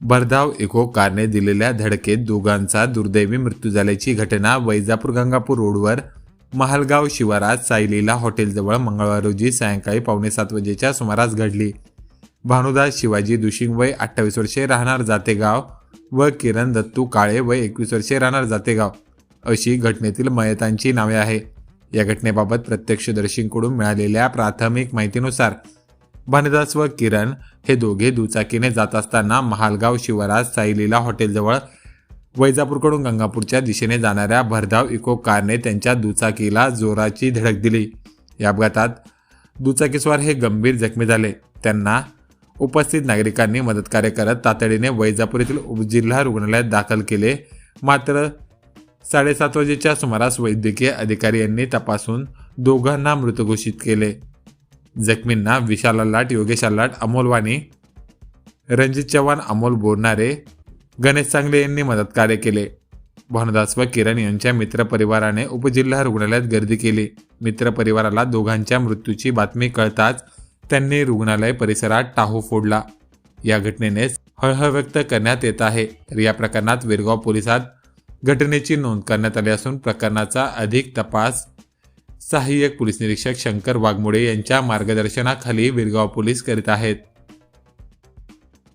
भरधाव इको कारने दिलेल्या धडकेत दोघांचा दुर्दैवी मृत्यू झाल्याची घटना वैजापूर गंगापूर रोडवर महालगाव शिवारात सायलीला हॉटेलजवळ मंगळवार रोजी सायंकाळी पावणे सात वाजेच्या सुमारास घडली. भानुदास शिवाजी दुशिंग वय अठ्ठावीस वर्षे राहणार जातेगाव व किरण दत्तू काळे वय एकवीस वर्षे राहणार जातेगाव अशी घटनेतील मयतांची नावे आहे. या घटनेबाबत प्रत्यक्षदर्शींकडून मिळालेल्या प्राथमिक माहितीनुसार भानुदास व किरण हे दोघे दुचाकीने जात असताना महालगाव शिवारात साईलीला हॉटेलजवळ वैजापूरकडून गंगापूरच्या दिशेने जाणाऱ्या भरधाव इको कारने त्यांच्या दुचाकीला जोराची धडक दिली. या अपघातात दुचाकीस्वार हे गंभीर जखमी झाले. त्यांना उपस्थित नागरिकांनी मदतकार्य करत तातडीने वैजापूर येथील उपजिल्हा रुग्णालयात दाखल केले. मात्र साडेसात वाजेच्या सुमारास वैद्यकीय अधिकारी यांनी तपासून दोघांना मृत घोषित केले. जखमींना विशाल लाट योगेश लाट अमोल वाणी रणजित चव्हाण अमोल बोरणारे गणेश सांगले यांनी मदत कार्य केले. भानुदास व किरण यांच्या मित्रपरिवाराने उपजिल्हा रुग्णालयात गर्दी केली. मित्रपरिवाराला दोघांच्या मृत्यूची बातमी कळताच त्यांनी रुग्णालय परिसरात टाहू फोडला. या घटनेने हळहळ व्यक्त करण्यात येत आहे. तर या प्रकरणात विरगाव पोलिसात घटनेची नोंद करण्यात आली असून प्रकरणाचा अधिक तपास सहाय्यक पोलीस निरीक्षक शंकर वाघमोडे यांच्या मार्गदर्शनाखाली विरगाव पोलीस करीत आहेत.